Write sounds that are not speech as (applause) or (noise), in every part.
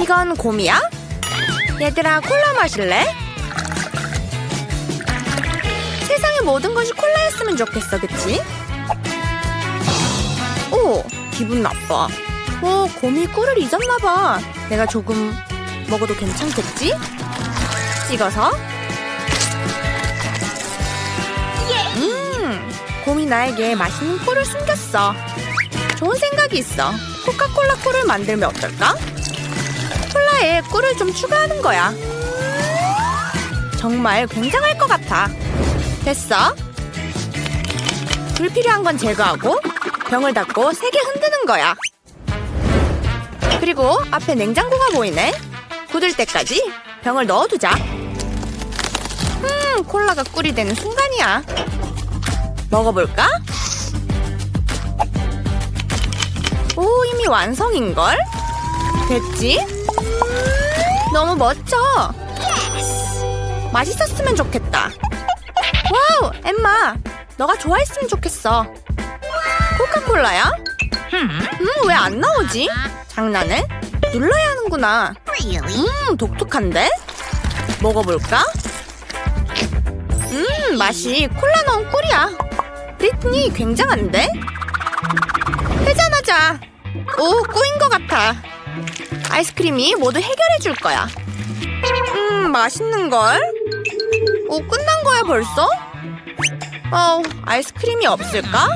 이건 곰이야? 얘들아 콜라 마실래? 세상의 모든 것이 콜라였으면 좋겠어 그치? 오 기분 나빠 오 곰이 꿀을 잊었나봐 내가 조금 먹어도 괜찮겠지? 찍어서 음 곰이 나에게 맛있는 꿀을 숨겼어 좋은 생각이 있어 코카콜라 꿀을 만들면 어떨까? 콜라에 꿀을 좀 추가하는 거야. 정말 굉장할 것 같아. 됐어? 불필요한 건 제거하고 병을 닫고 세게 흔드는 거야. 그리고 앞에 냉장고가 보이네. 굳을 때까지 병을 넣어두자. 음 콜라가 꿀이 되는 순간이야. 먹어볼까? 오 이미 완성인걸? 됐지? 너무 멋져 맛있었으면 좋겠다 와우 엠마 너가 좋아했으면 좋겠어 코카콜라야? 음 왜 안 나오지? 장난해? 눌러야 하는구나 음 독특한데? 먹어볼까? 음 맛이 콜라 넣은 꿀이야 브리트니 굉장한데? 회전하자 오 꼬인 것 같아 아이스크림이 모두 해결해 줄 거야 음 맛있는걸? 오 끝난 거야 벌써? 어 아이스크림이 없을까?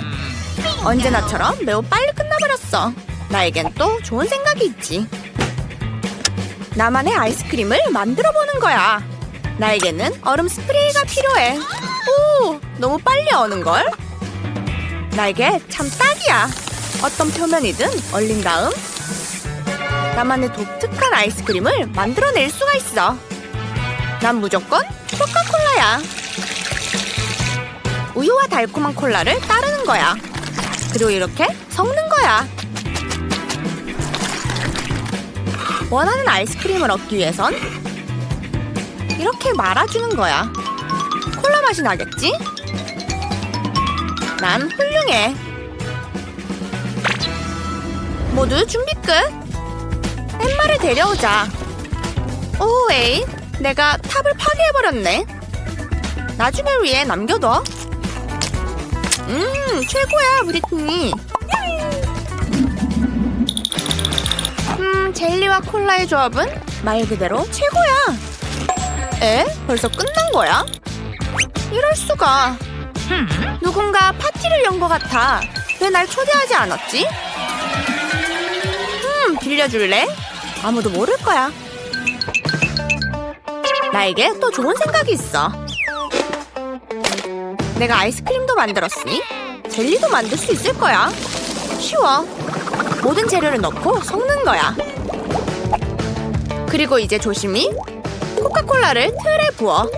언제나처럼 매우 빨리 끝나버렸어 나에겐 또 좋은 생각이 있지 나만의 아이스크림을 만들어 보는 거야 나에게는 얼음 스프레이가 필요해 오 너무 빨리 어는걸? 나에게 참 딱이야 어떤 표면이든 얼린 다음 나만의 독특한 아이스크림을 만들어낼 수가 있어. 난 무조건 코카콜라야. 우유와 달콤한 콜라를 따르는 거야. 그리고 이렇게 섞는 거야. 원하는 아이스크림을 얻기 위해선 이렇게 말아주는 거야. 콜라 맛이 나겠지? 난 훌륭해. 모두 준비 끝 엠마를 데려오자 오 에이 내가 탑을 파괴해버렸네 나중을 위해 남겨둬 음 최고야 브리트니 음 젤리와 콜라의 조합은 말 그대로 최고야 에? 벌써 끝난 거야? 이럴 수가 누군가 파티를 연 것 같아 왜 날 초대하지 않았지? 음 빌려줄래? 아무도 모를 거야 나에게 또 좋은 생각이 있어 내가 아이스크림도 만들었으니 젤리도 만들 수 있을 거야. 쉬워. 모든 재료를 넣고 섞는 거야. 그리고 이제 조심히 코카콜라를 틀에 부어.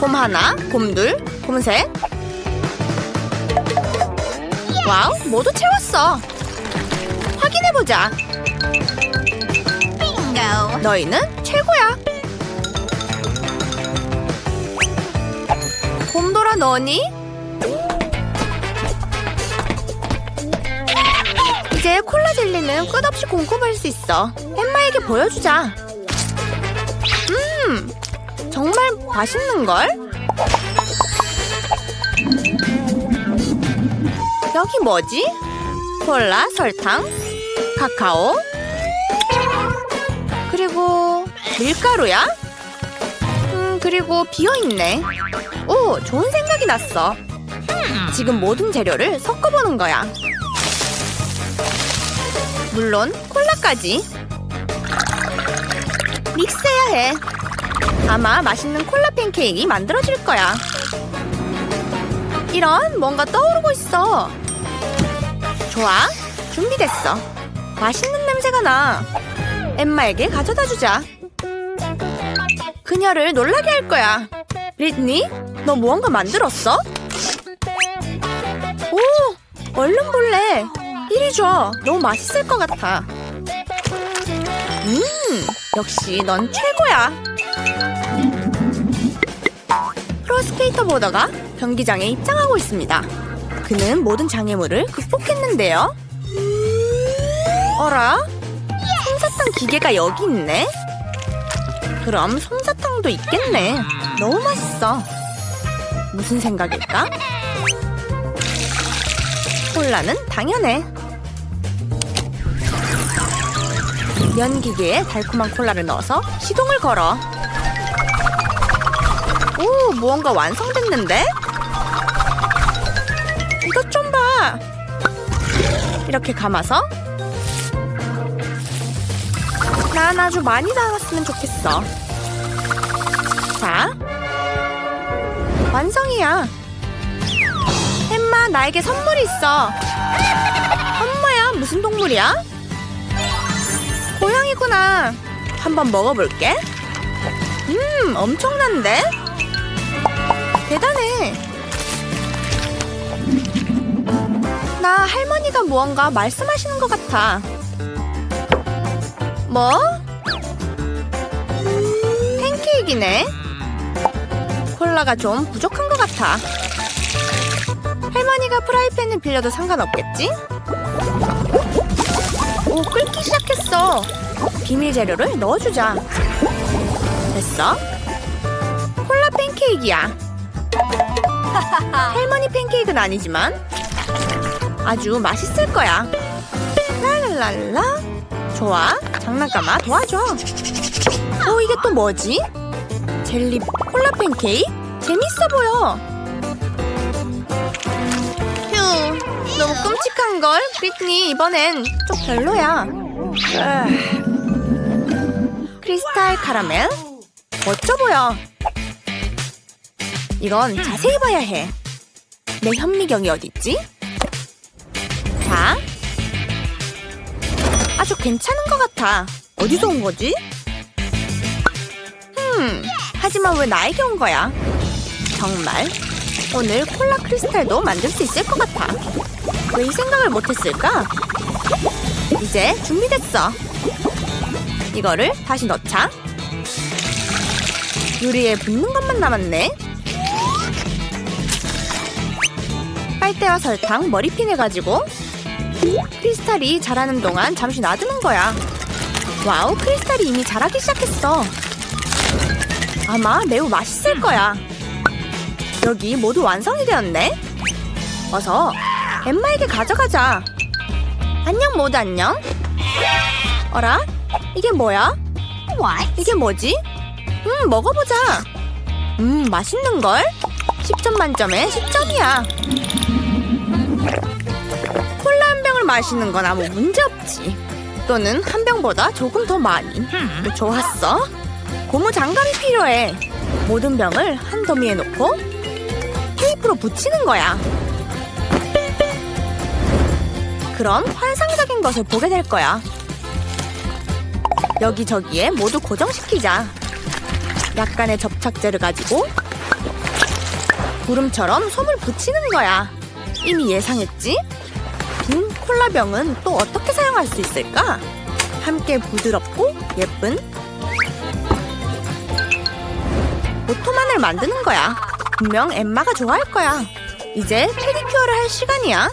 곰 하나, 곰 둘, 곰 셋. 와우, 모두 채웠어. 확인해보자. 너희는 최고야. 곰돌아 너니? 이제 콜라 젤리는 끝없이 공급할 수 있어. 엠마에게 보여주자. 음, 정말 맛있는걸? 여기 뭐지? 콜라, 설탕, 카카오, 밀가루야? 음, 그리고 비어있네. 오, 좋은 생각이 났어. 지금 모든 재료를 섞어보는 거야. 물론 콜라까지. 믹스해야 해. 아마 맛있는 콜라 팬케이크 만들어질 거야. 이런 뭔가 떠오르고 있어. 좋아, 준비됐어. 맛있는 냄새가 나. 엠마에게 가져다 주자. 그녀를 놀라게 할 거야. 브리트니, 너 무언가 만들었어? 오, 얼른 볼래. 이리 줘. 너무 맛있을 것 같아. 음, 역시 넌 최고야. 프로스케이터 보더가 경기장에 입장하고 있습니다. 그는 모든 장애물을 극복했는데요. 어라? 솜사탕 기계가 여기 있네. 그럼 솜사탕도 있겠네. 너무 맛있어. 무슨 생각일까? 콜라는 당연해. 면 기계에 달콤한 콜라를 넣어서 시동을 걸어. 오, 무언가 완성됐는데? 이것 좀 봐. 이렇게 감아서 난 아주 많이 나 왔으면 좋겠어. 자, 완성이야. 햄마, 나에게 선물이 있어. 엄마야, 무슨 동물이야? 고양이구나. 한번 먹어볼게. 음, 엄청난데? 대단해. 나 할머니가 무언가 말씀하시는 것 같아. 뭐? 팬케이크네. 콜라가 좀 부족한 것 같아. 할머니가 프라이팬을 빌려도 상관없겠지? 오, 끓기 시작했어. 비밀 재료를 넣어주자. 됐어? 콜라 팬케이크야. (laughs) 할머니 팬케이크는 아니지만 아주 맛있을 거야. 랄랄랄라. 좋아. 장난감아 도와줘. 어, 이게 또 뭐지? 젤리 콜라 팬케이크? 재밌어 보여. 휴, 너무 끔찍한걸? 브리트니, 이번엔 좀 별로야. 크리스탈 카라멜? 멋져 보여. 이건 자세히 봐야 해. 내 현미경이 어딨지? 자. 아주 괜찮은 것 같아. 어디서 온 거지? 음, 하지만 왜 나에게 온 거야? 정말? 오늘 콜라 크리스탈도 만들 수 있을 것 같아. 왜 이 생각을 못했을까? 이제 준비됐어. 이거를 다시 넣자. 유리에 붙는 것만 남았네. 빨대와 설탕, 머리핀을 가지고 크리스탈이 자라는 동안 잠시 놔두는 거야. 와우, 크리스탈이 이미 자라기 시작했어. 아마 매우 맛있을 거야. 여기 모두 완성이 되었네. 어서 엠마에게 가져가자. 안녕 모두 안녕. 어라? 이게 뭐야? 이게 뭐지? 음, 먹어보자. 음, 맛있는 걸? 10점 만점에 10점이야. 콜라 한 병을 마시는 건 아무 문제 없지. 또는 한 병보다 조금 더 많이. 좋았어. 고무 장갑이 필요해. 모든 병을 한 더미에 놓고 테이프로 붙이는 거야. 그럼 환상적인 것을 보게 될 거야. 여기저기에 모두 고정시키자. 약간의 접착제를 가지고 구름처럼 솜을 붙이는 거야. 이미 예상했지? 빈 콜라병은 또 어떻게 사용할 수 있을까? 함께 부드럽고 예쁜 오토만을 만드는 거야. 분명 엠마가 좋아할 거야. 이제 페디큐어를 할 시간이야.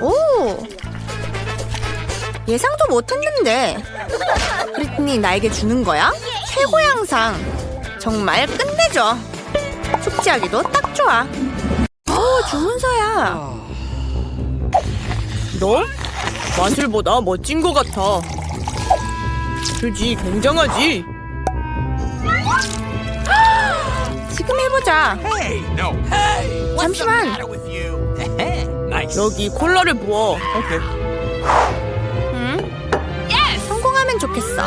오! 예상도 못했는데. 브리트니 나에게 주는 거야? 최고의 항상. 정말 끝내줘. 숙제하기도 딱 좋아. 오, 주문서야. 너? 마술보다 멋진 것 같아. 그지, 굉장하지? 지금 해보자. Hey, no. Hey, what's 잠시만. (laughs) 여기 콜라를 부어. Okay. 응? 성공하면 좋겠어.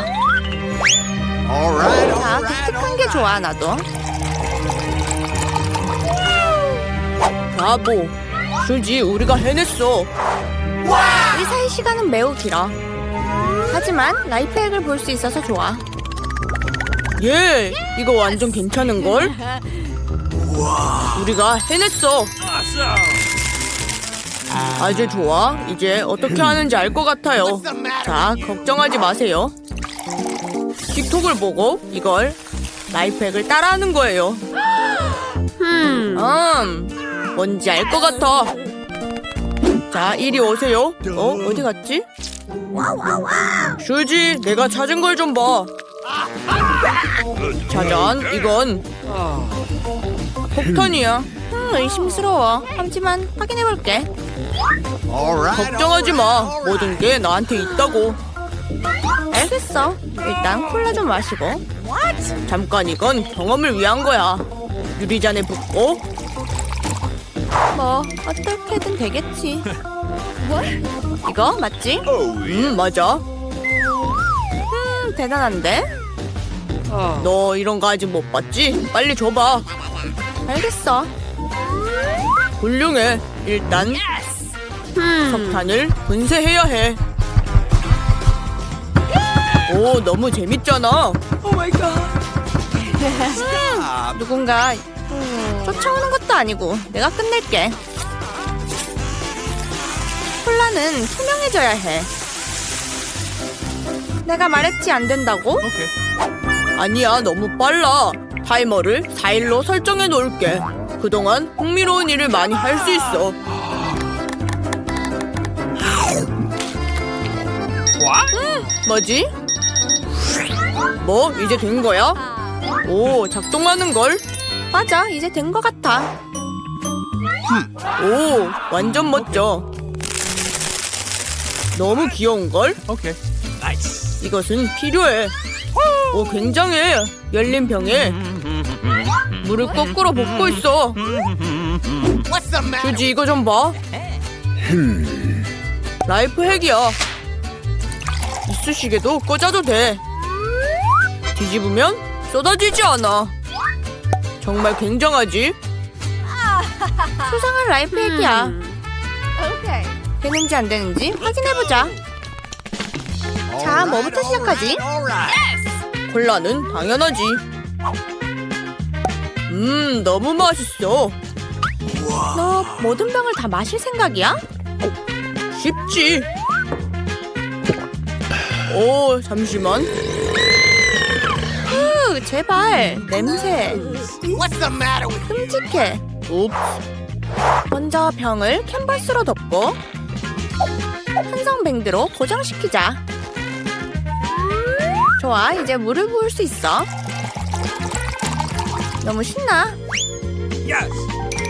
All right. all 자, 독특한 all 게. 좋아, 나도. 브라보. 수지, 우리가 해냈어. 우리 사이 시간은 매우 길어. 하지만 라이프액을 볼 수 있어서 좋아. 예, 이거 완전 괜찮은 걸. 우리가 해냈어. 아주 좋아. 이제 어떻게 하는지 알 것 같아요. 자, 걱정하지 마세요. 틱톡을 보고 이걸 라이프액을 따라하는 거예요. 음, 뭔지 알 것 같아. 자, 이리 오세요. 어, 어디 갔지? 슈지, 내가 찾은 걸 좀 봐. 짜잔, 이건 폭탄이야. 음, 의심스러워. 하지만 확인해볼게. 걱정하지 마. 모든 게 나한테 있다고. 알겠어. 일단 콜라 좀 마시고. 잠깐 이건 경험을 위한 거야. 유리잔에 붓고 뭐 어떻게든 되겠지. 뭐? 이거 맞지? 음 맞아. 음, 대단한데? 너 이런 거 아직 못 봤지? 빨리 줘봐. 알겠어. 훌륭해. 일단 석탄을 분쇄해야 해. 오 너무 재밌잖아. (laughs) 누군가 쫓아오는 것도 아니고 내가 끝낼게. 콜라는 투명해져야 해. 내가 말했지 안 된다고? 아니야 너무 빨라. 타이머를 4일로 설정해 놓을게. 그동안 흥미로운 일을 많이 할 수 있어. What? 뭐지? 뭐 이제 된 거야? 오 작동하는 걸? 맞아, 이제 된 것 같아. 오 완전 멋져. 너무 귀여운 걸? 이것은 필요해. 오 굉장해. 열린 병에 물을 거꾸로 붓고 있어. What's the matter? 주지 이거 좀 봐. 라이프 핵이야. 이쑤시개도 꽂아도 돼. 뒤집으면 쏟아지지 않아. 정말 굉장하지? 수상한 라이프 핵이야. 되는지 안 되는지 확인해보자. 자, 뭐부터 시작하지? 콜라는 당연하지. 음, 너무 맛있어. 너 모든 병을 다 마실 생각이야? 쉽지. 오, 잠시만. 으, 제발. 냄새. What's the matter with 끔찍해. 옵, 먼저 병을 캔버스로 덮고 한성밴드로 고정시키자. 좋아, 이제 물을 부을 수 있어. 너무 신나.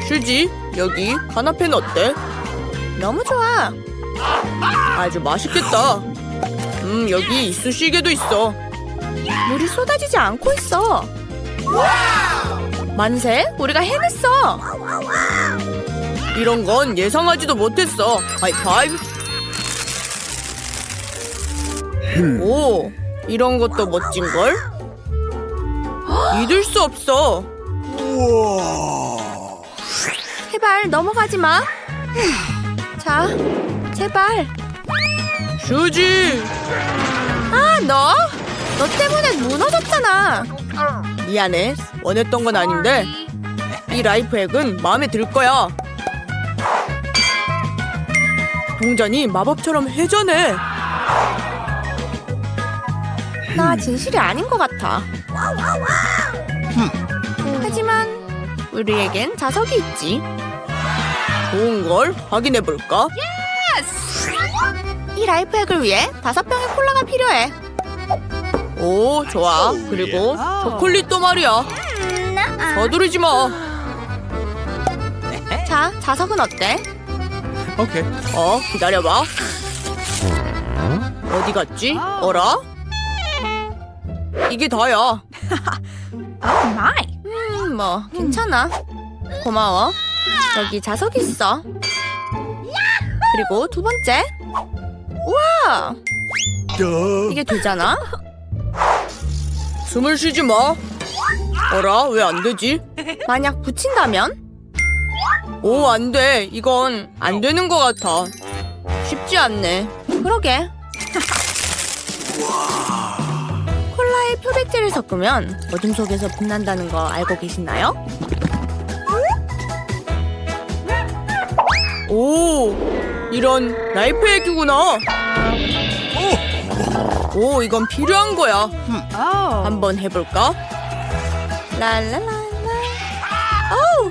슈지, 여기 카나페는 어때? 너무 좋아. 아주 맛있겠다. 음, 여기 이쑤시개도 있어. 물이 쏟아지지 않고 있어. 만세, 우리가 해냈어. 이런 건 예상하지도 못했어. 하이파이브. 오, 이런 것도 멋진걸? 믿을 수 없어. 제발 넘어가지 마. 자, 제발. 슈지, 아, 너? 너 때문에 무너졌잖아. 미안해. 원했던 건 아닌데 이 라이프 핵은 마음에 들 거야. 동전이 마법처럼 회전해. 나 진실이 아닌 것 같아. 하지만 우리에겐 자석이 있지. 좋은 걸 확인해 볼까? 이 라이프 핵을 위해 다섯 병의 콜라가 필요해. 오, 좋아. 그리고 초콜릿도 말이야. 서두르지 마. 자, 자석은 어때? Okay. 어, 기다려봐. 어디 갔지? 어라? 이게 다야. (laughs) 음, 뭐 괜찮아. 고마워. 여기 자석이 있어. 그리고 두 번째. 우와, Duh. 이게 되잖아. 숨을 쉬지 마. 어라, 왜 안 되지? 만약 붙인다면? 오, 안 돼. 이건 안 되는 것 같아. 쉽지 않네. 그러게. 표백제를 섞으면 어둠 속에서 빛난다는 거 알고 계시나요? 오, 이런 라이프 핵이구나. 오, 이건 필요한 거야. 한번 해볼까? 랄랄랄라. 어우,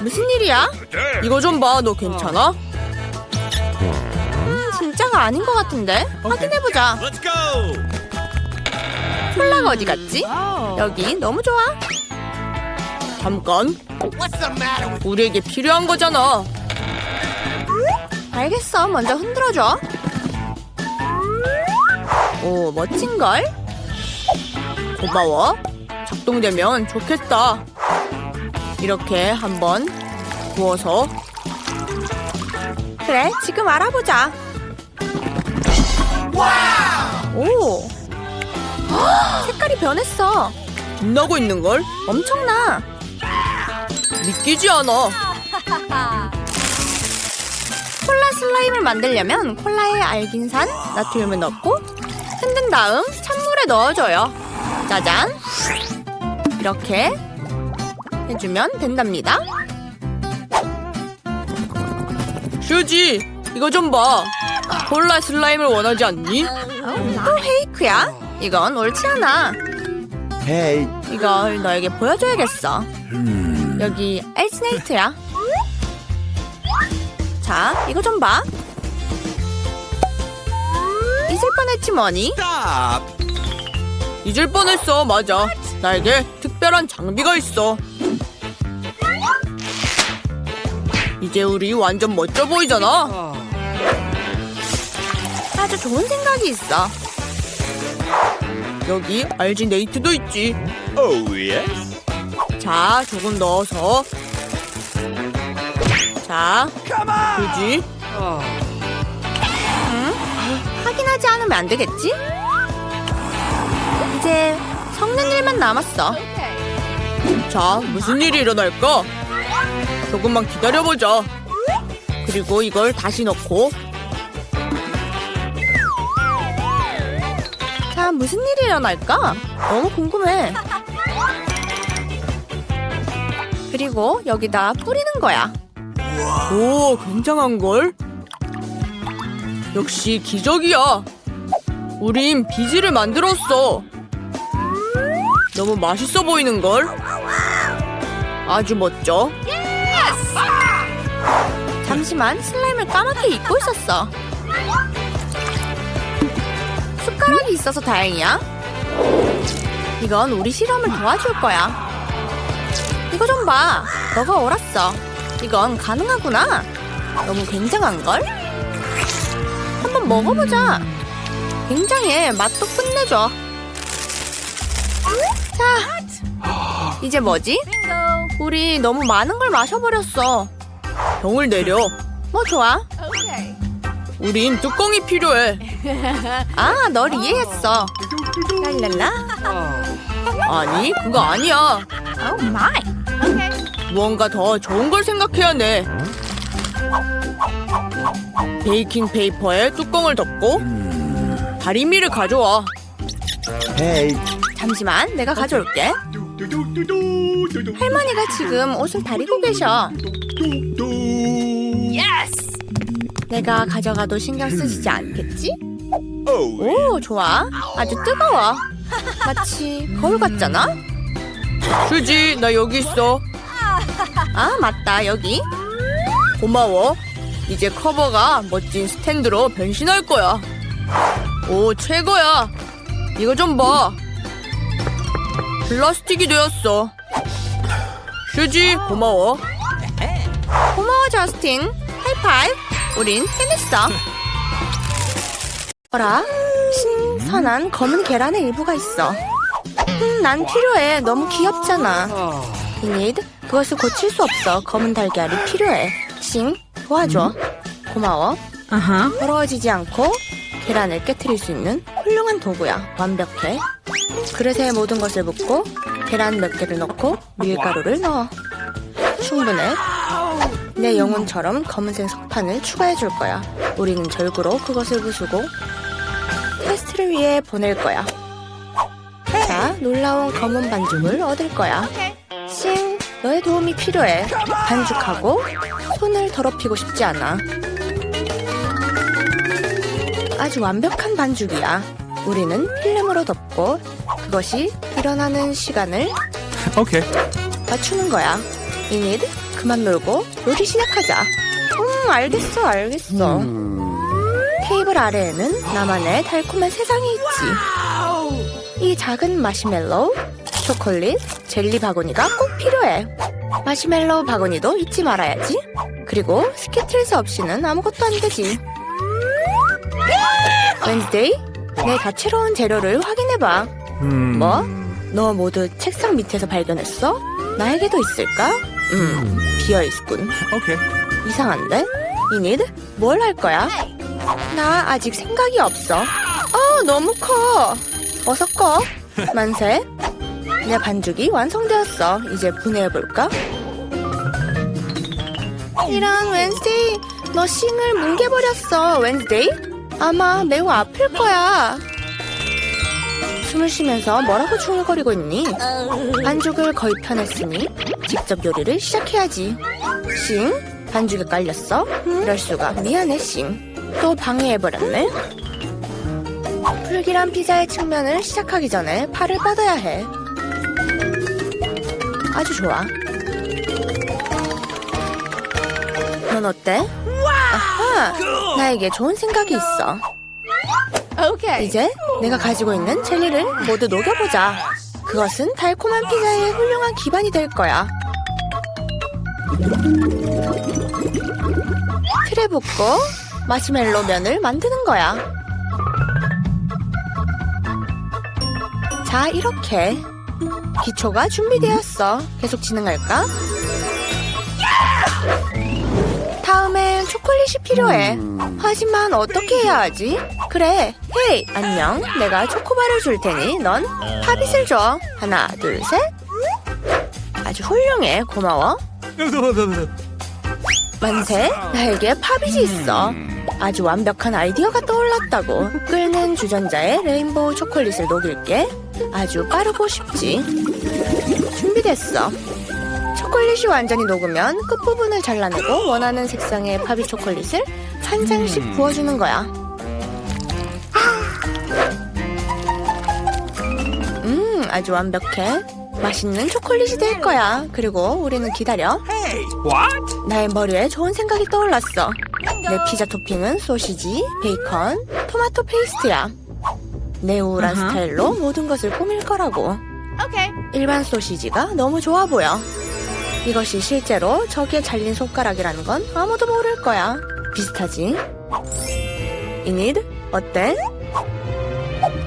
무슨 일이야? 이거 좀 봐. 너 괜찮아? 음, 진짜가 아닌 것 같은데? 확인해보자. Let's go. 콜라가 어디 갔지? 여기 너무 좋아. 잠깐. 우리에게 필요한 거잖아. 알겠어. 먼저 흔들어줘. 오, 멋진걸? 고마워. 작동되면 좋겠다. 이렇게 한번 부어서 그래, 지금 알아보자. 오! 헉, 색깔이 변했어. 빛나고 있는 걸 엄청나. 믿기지 않아. (laughs) 콜라 슬라임을 만들려면 콜라에 알긴산, 나트륨을 넣고 흔든 다음 찬물에 넣어줘요. 짜잔! 이렇게 해주면 된답니다. 슈지, 이거 좀 봐. 콜라 슬라임을 원하지 않니? 또 페이크야? 이건 옳지 않아. Hey. 이걸 너에게 보여줘야겠어. 여기 엘스네이트야. 자, 이거 좀 봐. 잊을 뻔했지 뭐니? 잊을 뻔했어, 맞아. 나에게 특별한 장비가 있어. 이제 우리 완전 멋져 보이잖아. 아주 좋은 생각이 있어. 여기 알지네이트도 있지. Oh yes. 자, 조금 넣어서. 자, Come on. 그지? 확인하지 않으면 안 되겠지? 이제 섞는 일만 남았어. 자, 무슨 일이 일어날까? 조금만 기다려보자. 그리고 이걸 다시 넣고 자, 무슨 일이 일어날까? 너무 궁금해. 그리고 여기다 뿌리는 거야. 오, 굉장한걸? 역시 기적이야. 우린 비지를 만들었어. 너무 맛있어 보이는걸? 아주 멋져. 잠시만 슬라임을 까맣게 잊고 있었어. 숟가락이 있어서 다행이야. 이건 우리 실험을 도와줄 거야. 이거 좀 봐. 너가 옳았어. 이건 가능하구나. 너무 굉장한걸? 한번 먹어보자. 굉장해. 맛도 끝내줘. 자, 이제 뭐지? 우리 너무 많은 걸 마셔버렸어. 병을 내려. 뭐 좋아? 우린 뚜껑이 필요해. (laughs) 아, 널 이해했어. 랄랄라. 아니, 그거 아니야. Oh my. 무언가 더 좋은 걸 생각해야 해. 베이킹 페이퍼에 뚜껑을 덮고 다리미를 가져와. Hey. 잠시만, 내가 가져올게. 할머니가 지금 옷을 다리고 계셔. 내가 가져가도 신경 쓰시지 않겠지? Oh. 오, 좋아. 아주 뜨거워. (laughs) 마치 거울 같잖아? 휴지, 나 여기 있어. 아, 맞다. 여기. 고마워. 이제 커버가 멋진 스탠드로 변신할 거야. 오, 최고야. 이거 좀 봐. 플라스틱이 되었어. 휴지, 고마워. 고마워, 저스틴. 하이파이브. 우린 해냈어. 어라? 신선한 검은 계란의 일부가 있어. 음, 난 필요해. 너무 귀엽잖아. 이니드, 그것을 고칠 수 없어. 검은 달걀이 필요해. 싱, 도와줘. 고마워. 더러워지지 않고 계란을 깨뜨릴 수 있는 훌륭한 도구야. 완벽해. 그릇에 모든 것을 붓고 계란 몇 개를 넣고 밀가루를 넣어. 충분해. 내 영혼처럼 검은색 석탄을 추가해 줄 거야. 우리는 절구로 그것을 부수고 테스트를 위해 보낼 거야. 자, 놀라운 검은 반죽을 얻을 거야. 싱, 너의 도움이 필요해. 반죽하고 손을 더럽히고 싶지 않아. 아주 완벽한 반죽이야. 우리는 필름으로 덮고 그것이 일어나는 시간을 (laughs) Okay. 맞추는 거야. 이니드, 그만 놀고 요리 시작하자. 음, 알겠어, 알겠어. 테이블 아래에는 나만의 달콤한 세상이 있지. 이 작은 마시멜로우, 초콜릿, 젤리 바구니가 꼭 필요해. 마시멜로우 바구니도 잊지 말아야지. 그리고 스키틀스 없이는 아무것도 안 되지. 웬스데이, 내 다채로운 재료를 확인해봐. 뭐? 너 모두 책상 밑에서 발견했어? 나에게도 있을까? 음, 비어 있군. Okay. 이상한데? 이니드? 뭘 할 거야? 나 아직 생각이 없어. 어, 너무 커. 어서 꺼. (laughs) 만세. 내 반죽이 완성되었어. 이제 분해해볼까? 이런 웬스데이. 너 싱을 뭉개버렸어, 웬스데이. 아마 매우 아플 거야. 숨을 쉬면서 뭐라고 중얼거리고 있니? 반죽을 거의 펴냈으니 직접 요리를 시작해야지. 싱, 반죽에 깔렸어? 이럴 수가. 미안해, 싱. 또 방해해버렸네. 불길한 피자의 측면을 시작하기 전에 팔을 뻗어야 해. 아주 좋아. 넌 어때? 아하, 나에게 좋은 생각이 있어. 이제 내가 가지고 있는 젤리를 모두 녹여보자. 그것은 달콤한 피자의 훌륭한 기반이 될 거야. 틀에 붓고 마시멜로 면을 만드는 거야. 자, 이렇게. 기초가 준비되었어. 계속 진행할까? 다음엔 초콜릿이 필요해. 하지만 어떻게 해야 하지? 그래. 헤이, 안녕. 내가 초코바를 줄 테니 넌 팝잇을 줘. 하나, 둘, 셋. 아주 훌륭해. 고마워. 만세, 나에게 팝잇이 있어. 아주 완벽한 아이디어가 떠올랐다고. 끓는 주전자에 레인보우 초콜릿을 녹일게. 아주 빠르고 쉽지. 준비됐어. 초콜릿이 완전히 녹으면 끝부분을 잘라내고 원하는 색상의 팝잇 초콜릿을 한 장씩 부어주는 거야. 음, 아주 완벽해. 맛있는 초콜릿이 될 거야. 그리고 우리는 기다려. What? 나의 머리에 좋은 생각이 떠올랐어. 내 피자 토핑은 소시지, 베이컨, 토마토 페이스트야. 내 우울한 스타일로 모든 것을 꾸밀 거라고. 일반 소시지가 너무 좋아 보여. 이것이 실제로 저기에 잘린 손가락이라는 건 아무도 모를 거야. 비슷하지? 이니드, 어때?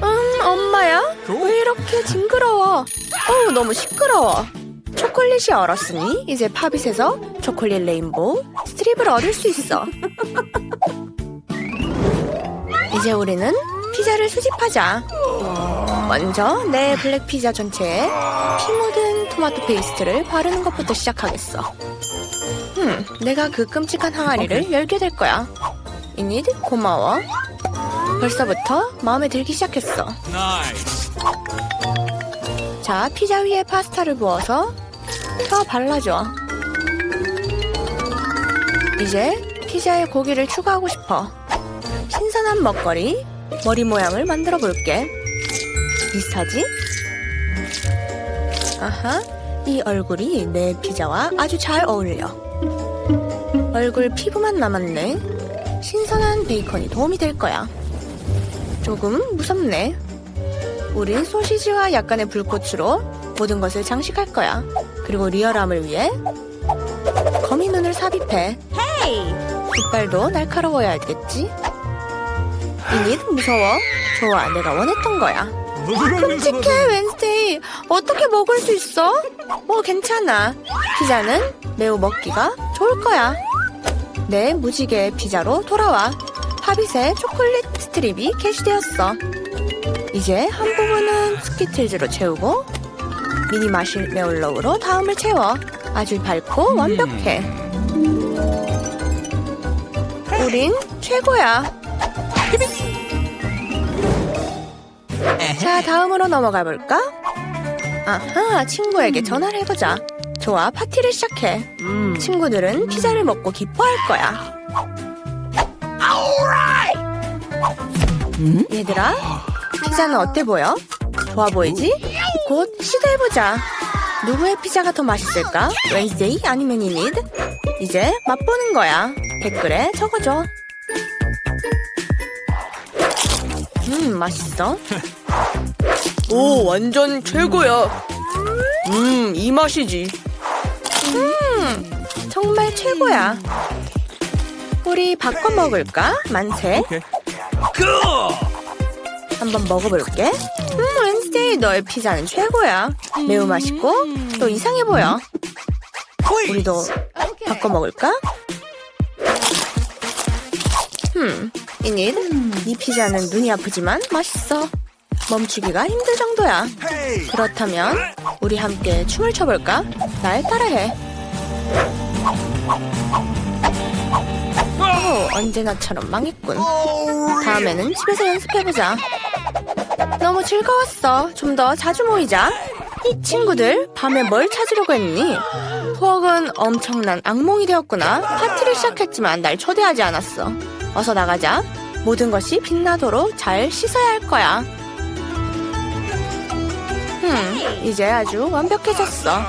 음, 엄마야? 왜 이렇게 징그러워? 어우, 너무 시끄러워. 초콜릿이 얼었으니 이제 팝잇에서 초콜릿 레인보우 스트립을 얻을 수 있어. 이제 우리는 피자를 수집하자. 먼저 내 블랙 피자 전체에 피 묻은 토마토 페이스트를 바르는 것부터 시작하겠어. 음, 내가 그 끔찍한 항아리를 열게 될 거야. 이니드 고마워. 벌써부터 마음에 들기 시작했어. 자, 피자 위에 파스타를 부어서 더 발라줘. 이제 피자에 고기를 추가하고 싶어. 신선한 먹거리, 머리 모양을 만들어 볼게. 비슷하지? 아하, 이 얼굴이 내 피자와 아주 잘 어울려. 얼굴 피부만 남았네. 신선한 베이컨이 도움이 될 거야. 조금 무섭네. 우린 소시지와 약간의 불꽃으로 모든 것을 장식할 거야. 그리고 리얼함을 위해 거미 눈을 삽입해. 이빨도 날카로워야 알겠지? 이닛 무서워. 좋아, 내가 원했던 거야. 끔찍해, 웬스데이. 어떻게 먹을 수 있어? 뭐 괜찮아. 피자는 매우 먹기가 좋을 거야. 내 무지개 피자로 돌아와. 팝잇에 초콜릿 스트립이 게시되었어. 이제 한 부분은 스키틀즈로 채우고 미니 마시멜로우로 다음을 채워. 아주 밝고 완벽해. 우린 최고야. 자, 다음으로 넘어가 볼까? 아하, 친구에게 전화를 해보자. 좋아, 파티를 시작해. 친구들은 피자를 먹고 기뻐할 거야. 음? 얘들아, 피자는 어때 보여? 좋아 보이지? 곧 시도해보자. 누구의 피자가 더 맛있을까? 웬스데이 아니면 이니드? 이제 맛보는 거야. 댓글에 적어줘. 음, 맛있어. (laughs) 오, 완전 최고야. 음, 이 맛이지. 정말 최고야. 우리 바꿔 먹을까? 만세. 한번 먹어볼게. 음, 웬스데이 너의 피자는 최고야. 매우 맛있고 또 이상해 보여. 우리도 바꿔 먹을까? 음, 이닛, 이 피자는 눈이 아프지만 맛있어. 멈추기가 힘들 정도야. 그렇다면 우리 함께 춤을 춰볼까? 날 따라해. 오, 언제나처럼 망했군. 다음에는 집에서 연습해보자. 너무 즐거웠어. 좀 더 자주 모이자. 이 친구들 밤에 뭘 찾으려고 했니? 푸억은 엄청난 악몽이 되었구나. 파티를 시작했지만 날 초대하지 않았어. 어서 나가자. 모든 것이 빛나도록 잘 씻어야 할 거야. 음, 이제 아주 완벽해졌어.